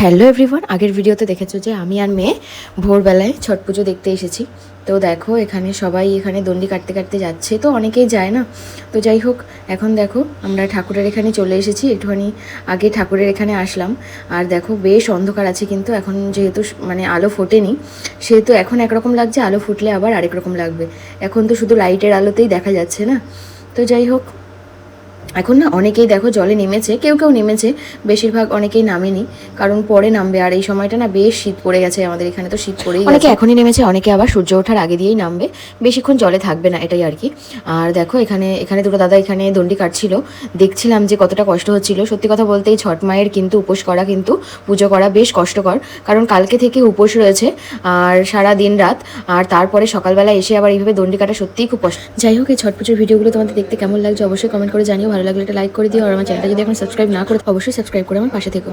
Hello everyone আগের ভিডিওতে দেখেছ যে আমি আর মেয়ে ভোরবেলায় ছট পুজো দেখতে এসেছি। তো দেখো, এখানে সবাই এখানে দণ্ডি কাটতে কাটতে যাচ্ছে, তো অনেকেই যায় না। তো যাই হোক, এখন দেখো, আমরা ঠাকুরের এখানে চলে এসেছি, একটুখানি আগে ঠাকুরের এখানে আসলাম। আর দেখো, বেশ অন্ধকার আছে কিন্তু, এখন যেহেতু মানে আলো ফোটেনি, সেহেতু এখন একরকম লাগছে, আলো ফুটলে আবার আরেক রকম লাগবে। এখন তো শুধু লাইটের আলোতেই দেখা যাচ্ছে না। তো যাই হোক এখন না অনেকেই দেখো জলে নেমেছে কেউ কেউ নেমেছে বেশিরভাগ অনেকেই নামেনি কারণ পরে নামবে আর এই সময়টা না বেশ শীত পড়ে গেছে আমাদের এখানে তো শীত পড়েই অনেকে এখনই নেমেছে অনেকে আবার সূর্য ওঠার আগে দিয়েই নামবে বেশিক্ষণ জলে থাকবে না এটাই আর কি। আর দেখো এখানে এখানে দুটো দাদা এখানে দণ্ডি কাটছিল দেখছিলাম যে কতটা কষ্ট হচ্ছিল সত্যি কথা বলতে এই ছট মায়ের কিন্তু উপোস করা কিন্তু পুজো করা বেশ কষ্টকর কারণ কালকে থেকে উপোস রয়েছে আর সারা দিন রাত আর তারপরে সকালবেলা এসে আবার এইভাবে দণ্ডি কাটা সত্যিই খুব কষ্ট। যাই হোক এই ছট পুজোর ভিডিওগুলো তোমাদের দেখতে কেমন লাগছে অবশ্যই কমেন্ট করে জানিও ভালো লাগলে একটা লাইক করে দিও, আর আমার চ্যানেলটা যদি এখন সাবস্ক্রাইব না করে অবশ্যই সাবস্ক্রাইব করে আমার পাশে থেকো।